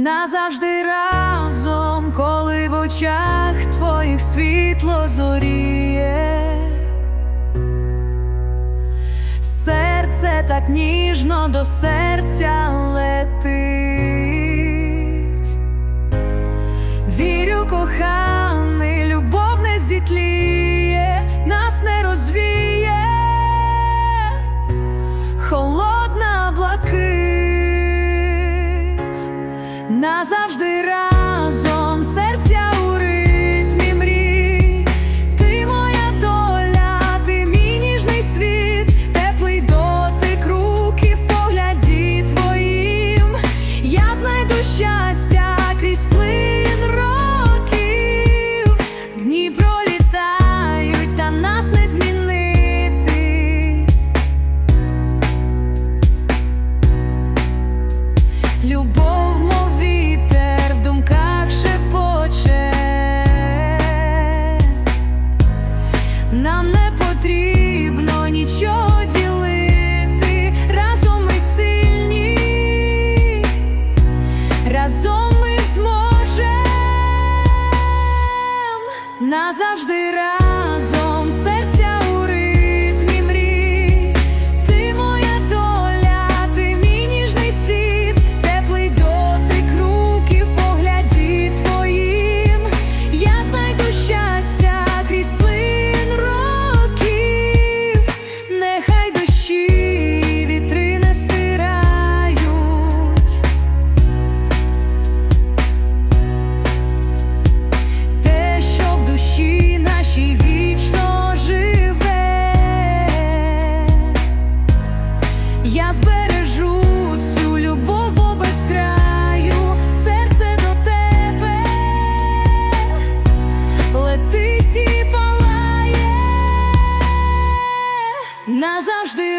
Назавжди разом, коли в очах твоїх світло зоріє. Серце так ніжно до серця летить. Вірю, коханий, назавжди i'm numbness назавжди.